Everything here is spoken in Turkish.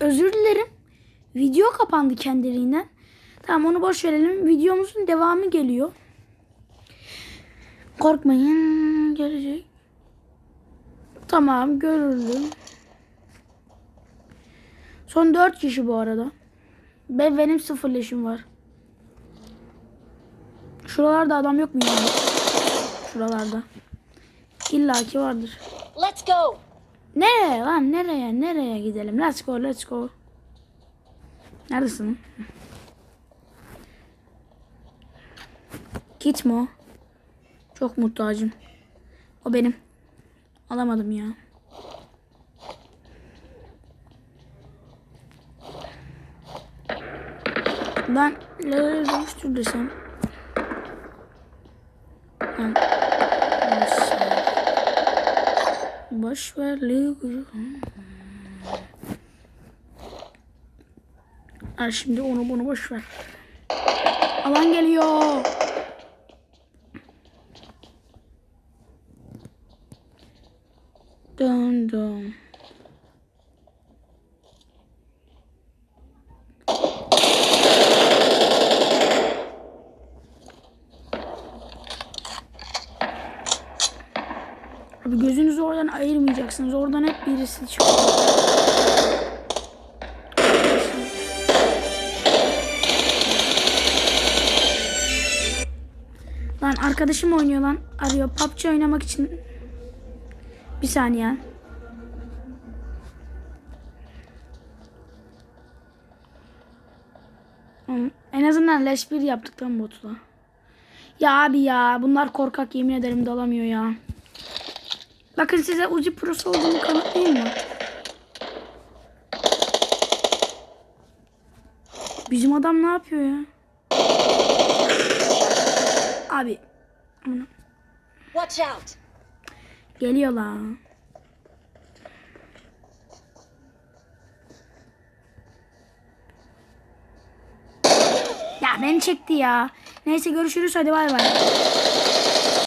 Özür dilerim. Video kapandı kendiliğinden. Tamam onu boş verelim. Videomuzun devamı geliyor. Korkmayın. Gelecek. Tamam görüldü. Son 4 kişi bu arada. Ve benim sıfır leşim var. Şuralarda adam yok mu? Şuralarda. İlla ki vardır. Let's go. Nereye lan nereye nereye gidelim? Let's go let's go. Neredesin? Kit mi o? Çok muhtacım. O benim. Alamadım ya. Ben neleri dönüştür desem. Boş ver. Ha şimdi onu bunu boş ver. Alan geliyor. Dön Abi gözünüzü oradan ayırmayacaksınız. Oradan hep birisi çıkıyor. Lan arkadaşım oynuyor lan. Arıyor. PUBG oynamak için. Bir saniye. En azından leş bir yaptık lan botla. Ya abi ya bunlar korkak yemin ederim dalamıyor ya. Bakın size Uzi Pro'su olduğunu kanıtlayayım mı? Bizim adam ne yapıyor ya? Abi. Watch out. Geliyor lan. Ya beni çekti ya. Neyse görüşürüz hadi bay bay.